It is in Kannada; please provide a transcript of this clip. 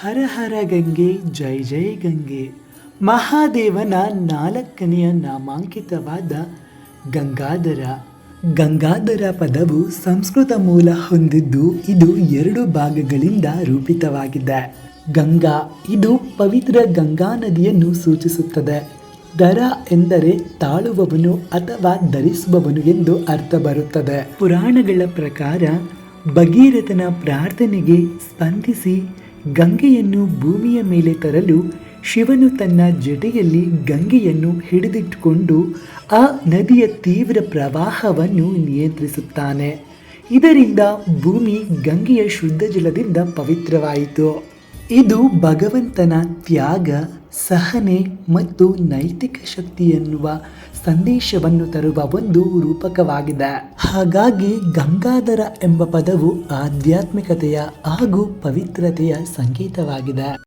ಹರ ಹರ ಗಂಗೆ, ಜೈ ಜೈ ಗಂಗೆ. ಮಹಾದೇವನ ನಾಲ್ಕನೆಯ ನಾಮಾಂಕಿತವಾದ ಗಂಗಾಧರ. ಗಂಗಾಧರ ಪದವು ಸಂಸ್ಕೃತ ಮೂಲ ಹೊಂದಿದ್ದು ಇದು ಎರಡು ಭಾಗಗಳಿಂದ ರೂಪಿತವಾಗಿದೆ. ಗಂಗಾ, ಇದು ಪವಿತ್ರ ಗಂಗಾ ನದಿಯನ್ನು ಸೂಚಿಸುತ್ತದೆ. ದರ ಎಂದರೆ ತಾಳುವವನು ಅಥವಾ ಧರಿಸುವವನು ಎಂದು ಅರ್ಥ ಬರುತ್ತದೆ. ಪುರಾಣಗಳ ಪ್ರಕಾರ ಭಗೀರಥನ ಪ್ರಾರ್ಥನೆಗೆ ಸ್ಪಂದಿಸಿ ಗಂಗೆಯನ್ನು ಭೂಮಿಯ ಮೇಲೆ ತರಲು ಶಿವನು ತನ್ನ ಜಟೆಯಲ್ಲಿ ಗಂಗೆಯನ್ನು ಹಿಡಿದಿಟ್ಟುಕೊಂಡು ಆ ನದಿಯ ತೀವ್ರ ಪ್ರವಾಹವನ್ನು ನಿಯಂತ್ರಿಸುತ್ತಾನೆ. ಇದರಿಂದ ಭೂಮಿ ಗಂಗೆಯ ಶುದ್ಧ ಜಲದಿಂದ ಪವಿತ್ರವಾಯಿತು. ಇದು ಭಗವಂತನ ತ್ಯಾಗ, ಸಹನೆ ಮತ್ತು ನೈತಿಕ ಶಕ್ತಿ ಎನ್ನುವ ಸಂದೇಶವನ್ನು ತರುವ ಒಂದು ರೂಪಕವಾಗಿದೆ. ಹಾಗಾಗಿ ಗಂಗಾಧರ ಎಂಬ ಪದವು ಆಧ್ಯಾತ್ಮಿಕತೆಯ ಹಾಗೂ ಪವಿತ್ರತೆಯ ಸಂಕೇತವಾಗಿದೆ.